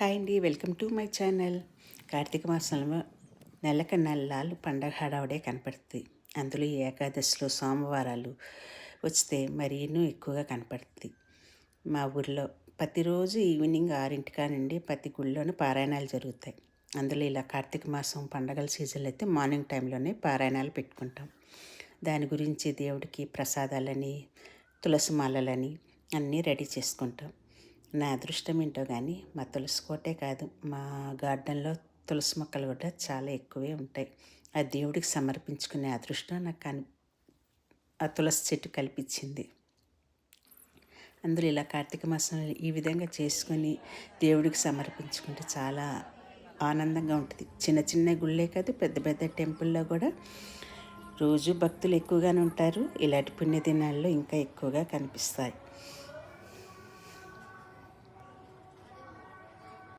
Hi అండి welcome to my channel. Karthika మాసంలో నెలక నెలలు పండగ హడావుడే కనపడుతుంది. అందులో ఏకాదశిలో సోమవారాలు వస్తే మరీనూ ఎక్కువగా కనపడుతుంది. మా ఊర్లో ప్రతిరోజు ఈవినింగ్ ఆరింటికా నుండి ప్రతి గుళ్ళోనూ పారాయణాలు జరుగుతాయి. అందులో ఇలా కార్తీక మాసం పండగల సీజన్లో అయితే మార్నింగ్ టైంలోనే పారాయణాలు పెట్టుకుంటాం. దాని గురించి దేవుడికి ప్రసాదాలని తులసి మాలలని అన్నీ రెడీ చేసుకుంటాం. నా అదృష్టం ఏంటో కానీ మా తులసి కోటే కాదు మా గార్డెన్లో తులసి మొక్కలు కూడా చాలా ఎక్కువే ఉంటాయి. ఆ దేవుడికి సమర్పించుకునే అదృష్టం నాకు కని ఆ తులసి చెట్టు కల్పించింది. అందులో ఇలా కార్తీక మాసంలో ఈ విధంగా చేసుకొని దేవుడికి సమర్పించుకుంటే చాలా ఆనందంగా ఉంటుంది. చిన్న చిన్న గుళ్ళే కాదు పెద్ద పెద్ద టెంపుల్లో కూడా రోజు భక్తులు ఎక్కువగానే ఉంటారు. ఇలాంటి పుణ్యదినాల్లో ఇంకా ఎక్కువగా కనిపిస్తాయి.